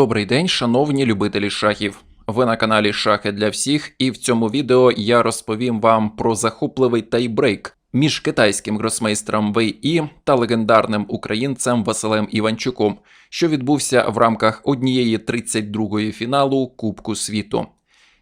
Добрий день, шановні любителі шахів. Ви на каналі Шахи для всіх, і в цьому відео я розповім вам про захопливий тайбрейк між китайським гросмейстером Вей І та легендарним українцем Василем Іванчуком, що відбувся в рамках однієї 32-ї фіналу Кубку світу.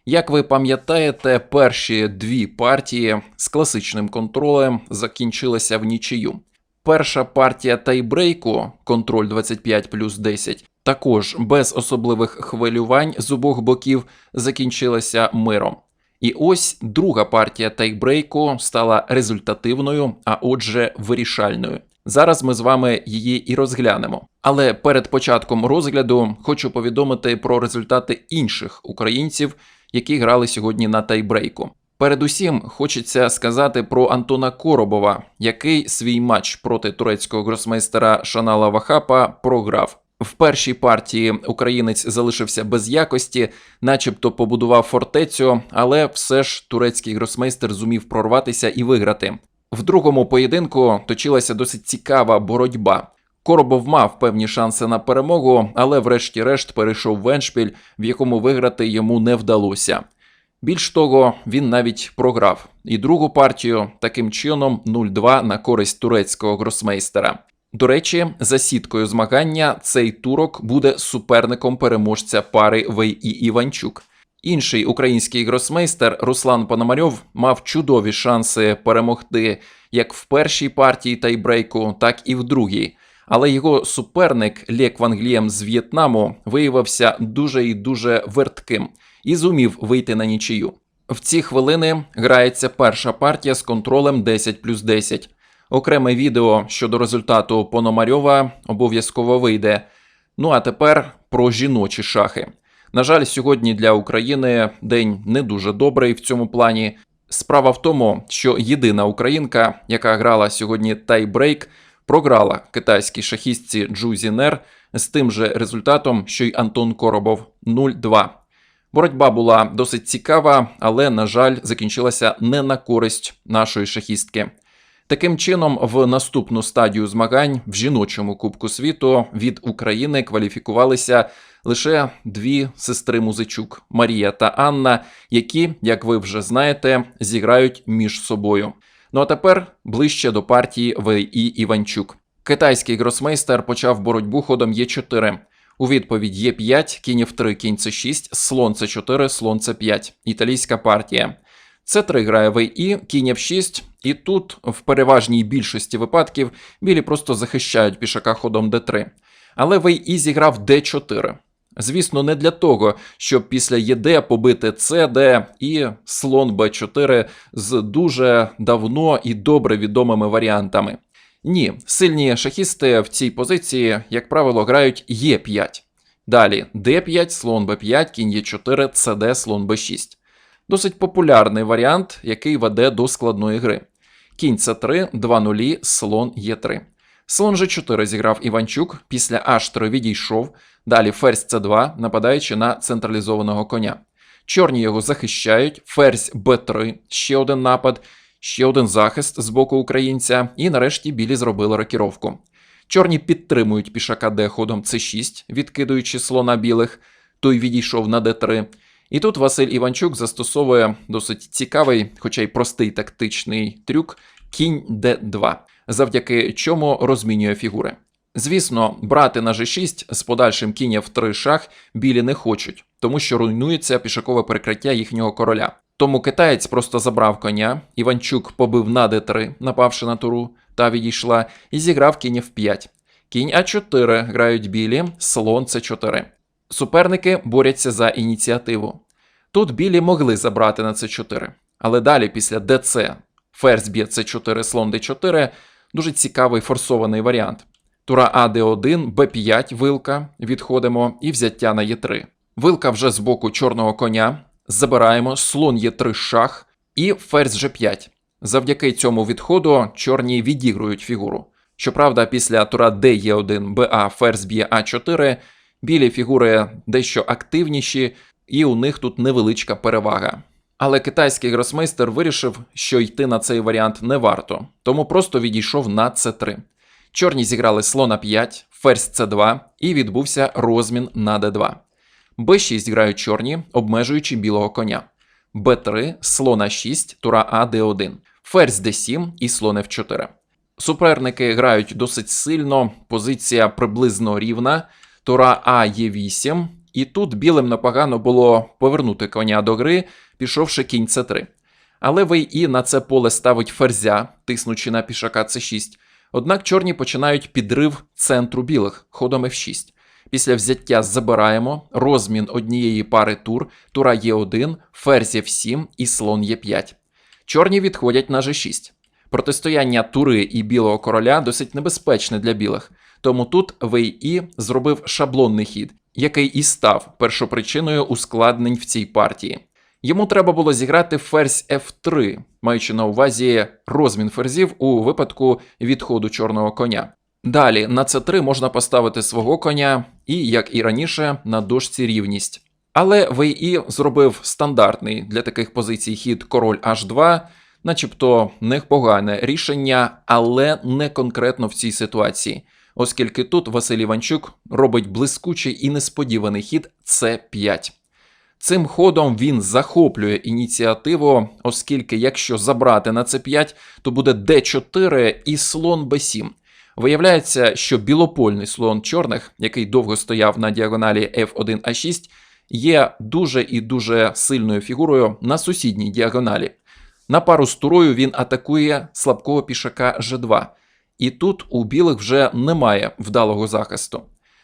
Як ви пам'ятаєте, перші дві партії з класичним контролем закінчилися в нічию. Перша партія тайбрейку, контроль 25 плюс 10, також без особливих хвилювань з обох боків закінчилася миром. І ось друга партія тайбрейку стала результативною, а отже, вирішальною. Зараз ми з вами її і розглянемо. Але перед початком розгляду хочу повідомити про результати інших українців, які грали сьогодні на тайбрейку. Передусім хочеться сказати про Антона Коробова, який свій матч проти турецького гросмейстера Шанала Вахапа програв. В першій партії українець залишився без якості, начебто побудував фортецю, але все ж турецький гросмейстер зумів прорватися і виграти. В другому поєдинку точилася досить цікава боротьба. Коробов мав певні шанси на перемогу, але врешті-решт перейшов в еншпіль, в якому виграти йому не вдалося. Більш того, він навіть програв і другу партію таким чином 0-2 на користь турецького гросмейстера. До речі, за сіткою змагання цей турок буде суперником переможця пари Вей і Іванчук. Інший український гросмейстер Руслан Пономарьов мав чудові шанси перемогти як в першій партії тайбрейку, так і в другій. Але його суперник Лєк Ванглієм з В'єтнаму виявився дуже і дуже вертким і зумів вийти на нічию. В ці хвилини грається перша партія з контролем 10 плюс 10. Окреме відео щодо результату Пономарьова обов'язково вийде. Ну а тепер про жіночі шахи. На жаль, сьогодні для України день не дуже добрий в цьому плані. Справа в тому, що єдина українка, яка грала сьогодні тайбрейк, програла китайській шахістці Джу Зінер з тим же результатом, що й Антон Коробов 0-2. Боротьба була досить цікава, але, на жаль, закінчилася не на користь нашої шахістки. Таким чином, в наступну стадію змагань в жіночому Кубку світу від України кваліфікувалися лише дві сестри Музичук Марія та Анна, які, як ви вже знаєте, зіграють між собою. Ну а тепер ближче до партії В.І. Іванчук. Китайський гросмейстер почав боротьбу ходом Е4. У відповідь Е5, кінь F3, кінь С6, слон С4, слон С5. Італійська партія. С3 грає ВІ, кінь F6, і тут, в переважній більшості випадків, білі просто захищають пішака ходом Д3. Але ВІ зіграв Д4. Звісно, не для того, щоб після ЄД побити СД і слон Б4 з дуже давно і добре відомими варіантами. Ні, сильні шахісти в цій позиції, як правило, грають Е5. Далі Д5, слон Б5, кінь Е4, СД, слон Б6. Досить популярний варіант, який веде до складної гри. Кінь С3, 2 нулі, слон Е3. Слон G4 зіграв Іванчук, після H3 відійшов, далі ферзь С2, нападаючи на централізованого коня. Чорні його захищають, ферзь Б3, ще один напад, ще один захист з боку українця, і нарешті білі зробили рокіровку. Чорні підтримують пішака Д ходом С6, відкидуючи слона білих, той відійшов на Д3. І тут Василь Іванчук застосовує досить цікавий, хоча й простий тактичний трюк кінь Д2, завдяки чому розмінює фігури. Звісно, брати на G6 з подальшим кінь в 3 шах білі не хочуть, тому що руйнується пішакове перекриття їхнього короля. Тому китаєць просто забрав коня, Іванчук побив на d3, напавши на туру, та відійшла, і зіграв кінь f5. Кінь А4 грають білі, слон С4. Суперники борються за ініціативу. Тут білі могли забрати на С4, але далі, після ДЦ, ферзь б'є С4, слон Д4, дуже цікавий форсований варіант. Тура А Д1, Б5, вилка, відходимо і взяття на Е3. Вилка вже з боку чорного коня. Забираємо слон Е3 шах і ферзь G5. Завдяки цьому відходу чорні відігрують фігуру. Щоправда, після тура Д1, БА, ферзь б'є А4, білі фігури дещо активніші, і у них тут невеличка перевага. Але китайський гросмейстер вирішив, що йти на цей варіант не варто, тому просто відійшов на С3. Чорні зіграли слона 5, ферзь c2 і відбувся розмін на d2. b6 грають чорні, обмежуючи білого коня. b3, слон а6, тура А d1, ферзь d7 і слон f4. Суперники грають досить сильно, позиція приблизно рівна, тура А є 8, і тут білим непогано було повернути коня до гри, пішовши кінь c3. Але Вей-І на це поле ставить ферзя, тиснучи на пішака c6. Однак чорні починають підрив центру білих ходом f6. Після взяття забираємо розмін однієї пари тур, тура Е1, ферзь F7 і слон Е5. Чорні відходять на G6. Протистояння тури і білого короля досить небезпечне для білих, тому тут Вей-І зробив шаблонний хід, який і став першопричиною ускладнень в цій партії. Йому треба було зіграти ферзь F3, маючи на увазі розмін ферзів у випадку відходу чорного коня. Далі на c3 можна поставити свого коня і, як і раніше, на дошці рівність. Але Вей-І зробив стандартний для таких позицій хід король H2, начебто непогане рішення, але не конкретно в цій ситуації, оскільки тут Василь Іванчук робить блискучий і несподіваний хід c5. Цим ходом він захоплює ініціативу, оскільки якщо забрати на c5, то буде d4 і слон b7. Виявляється, що білопольний слон чорних, який довго стояв на діагоналі f1a6, є дуже і дуже сильною фігурою на сусідній діагоналі. На пару з турою він атакує слабкого пішака g2. І тут у білих вже немає вдалого захисту.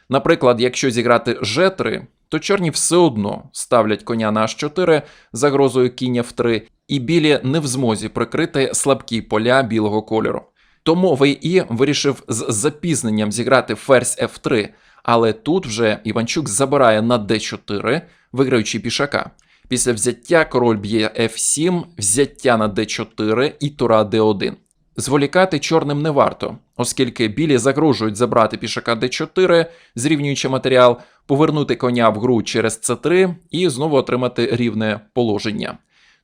Наприклад, якщо зіграти g3, то чорні все одно ставлять коня на h4 загрозою кінь f3, і білі не в змозі прикрити слабкі поля білого кольору. Тому Вей-І вирішив з запізненням зіграти ферзь f3, але тут вже Іванчук забирає на d4, виграючи пішака. Після взяття король б'є f7, взяття на d4 і тура d1. Зволікати чорним не варто, оскільки білі загрожують забрати пішака d4, зрівнюючи матеріал, повернути коня в гру через c3 і знову отримати рівне положення.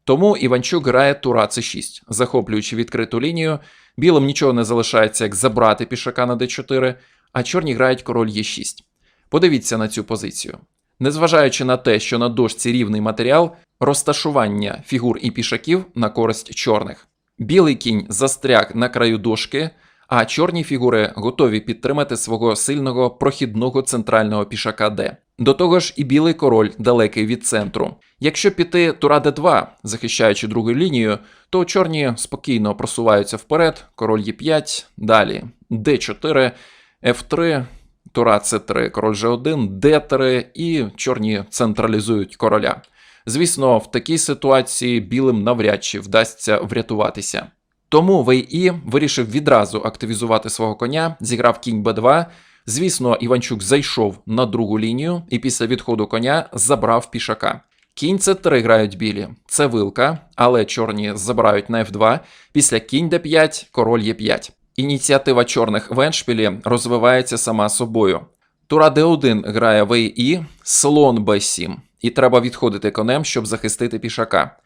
Тому Іванчук грає тура c6, захоплюючи відкриту лінію. Білим нічого не залишається, як забрати пішака на d4, а чорні грають король e6. Подивіться на цю позицію. Незважаючи на те, що на дошці рівний матеріал, розташування фігур і пішаків на користь чорних. Білий кінь застряг на краю дошки, а чорні фігури готові підтримати свого сильного прохідного центрального пішака Д. До того ж, і білий король далекий від центру. Якщо піти тура d2, захищаючи другу лінію, то чорні спокійно просуваються вперед, король Е5, далі d4, f3, тура c3, король g1, d3 і чорні централізують короля. Звісно, в такій ситуації білим навряд чи вдасться врятуватися. Тому Вей-І вирішив відразу активізувати свого коня, зіграв кінь b2. Звісно, Іванчук зайшов на другу лінію і після відходу коня забрав пішака. Кінь c3 грають білі, це вилка, але чорні забирають на f2. Після кінь d5, король e5. Ініціатива чорних в еншпілі розвивається сама собою. Тура d1 грає Вей-І, слон b7, і треба відходити конем, щоб захистити пішака.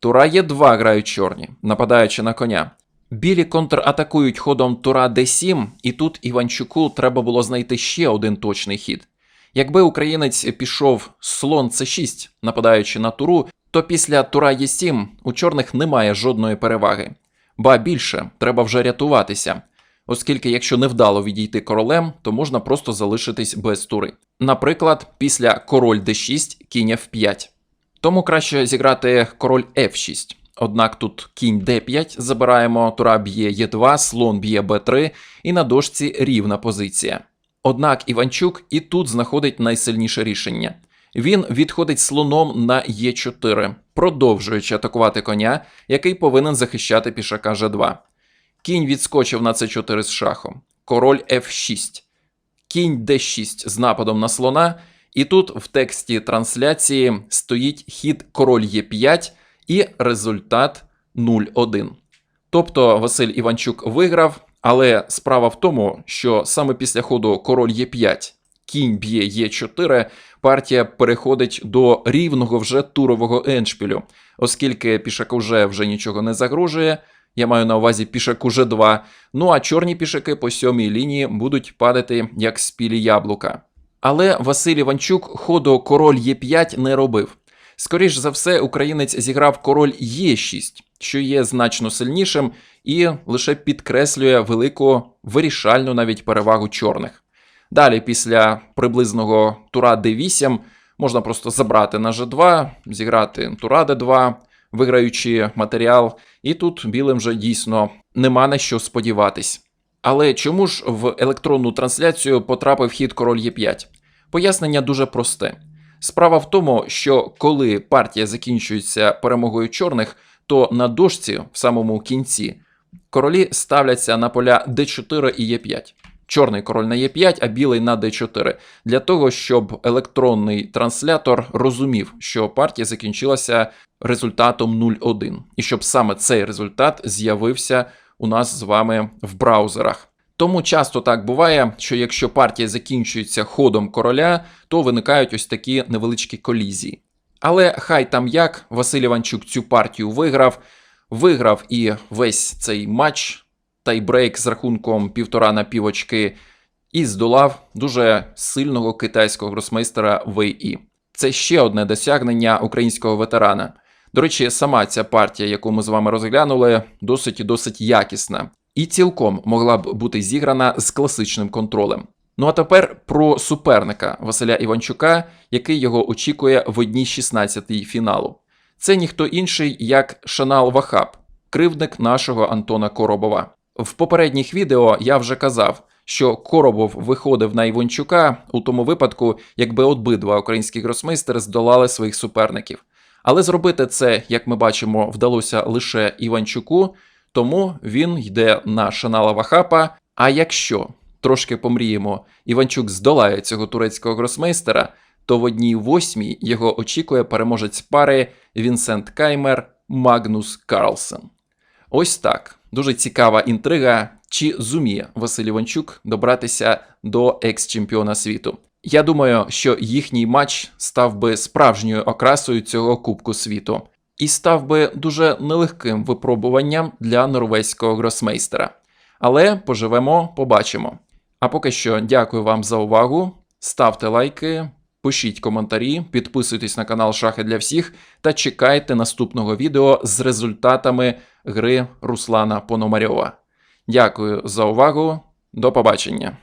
Тура Е2 грають чорні, нападаючи на коня. Білі контратакують ходом Тура d7, і тут Іванчуку треба було знайти ще один точний хід. Якби українець пішов слон c6, нападаючи на туру, то після Тура Е7 у чорних немає жодної переваги. Ба більше, треба вже рятуватися, оскільки якщо невдало відійти королем, то можна просто залишитись без тури. Наприклад, після король d6, кінь f5. Тому краще зіграти король f6. Однак тут кінь d5 забираємо, тура б'є e2, слон б'є b3, і на дошці рівна позиція. Однак Іванчук і тут знаходить найсильніше рішення. Він відходить слоном на e4, продовжуючи атакувати коня, який повинен захищати пішака g2. Кінь відскочив на c4 з шахом. Король f6. Кінь d6 з нападом на слона. І тут в тексті трансляції стоїть хід король Е5 і результат 0-1. Тобто Василь Іванчук виграв, але справа в тому, що саме після ходу король Е5, кінь б'є Е4, партія переходить до рівного вже турового еншпілю, оскільки пішаку вже вже нічого не загрожує. Я маю на увазі пішаку G2. Ну а чорні пішаки по сьомій лінії будуть падати як спілі яблука. Але Василь Іванчук ходу король Е5 не робив. Скоріш за все, українець зіграв король Е6, що є значно сильнішим і лише підкреслює велику вирішальну навіть перевагу чорних. Далі, після приблизного тура d8, можна просто забрати на g2, зіграти тура d2, виграючи матеріал, і тут білим вже дійсно нема на що сподіватись. Але чому ж в електронну трансляцію потрапив хід король Е5? Пояснення дуже просте. Справа в тому, що коли партія закінчується перемогою чорних, то на дошці в самому кінці королі ставляться на поля d4 і e5. Чорний король на e5, а білий на d4, для того, щоб електронний транслятор розумів, що партія закінчилася результатом 0-1, і щоб саме цей результат з'явився у нас з вами в браузерах. Тому часто так буває, що якщо партія закінчується ходом короля, то виникають ось такі невеличкі колізії. Але хай там як Василь Іванчук цю партію виграв, виграв і весь цей матч, тайбрейк з рахунком півтора на півочки, і здолав дуже сильного китайського гросмейстера Вей І. Це ще одне досягнення українського ветерана. До речі, сама ця партія, яку ми з вами розглянули, досить і досить якісна і цілком могла б бути зіграна з класичним контролем. Ну а тепер про суперника Василя Іванчука, який його очікує в одній 16 фіналу. Це ніхто інший, як Шанал Вахаб, кривдник нашого Антона Коробова. В попередніх відео я вже казав, що Коробов виходив на Іванчука у тому випадку, якби обидва українські гросмейстери здолали своїх суперників. Але зробити це, як ми бачимо, вдалося лише Іванчуку, тому він йде на Шанала Вахапа. А якщо трошки помріємо, Іванчук здолає цього турецького гросмейстера, то в одній восьмій його очікує переможець пари Вінсент Каймер Магнус Карлсен. Ось так. Дуже цікава інтрига, чи зуміє Василь Іванчук добратися до екс-чемпіона світу. Я думаю, що їхній матч став би справжньою окрасою цього Кубку світу і став би дуже нелегким випробуванням для норвезького гросмейстера. Але поживемо, побачимо. А поки що дякую вам за увагу. Ставте лайки, пишіть коментарі, підписуйтесь на канал Шахи для всіх та чекайте наступного відео з результатами гри Руслана Пономарьова. Дякую за увагу. До побачення!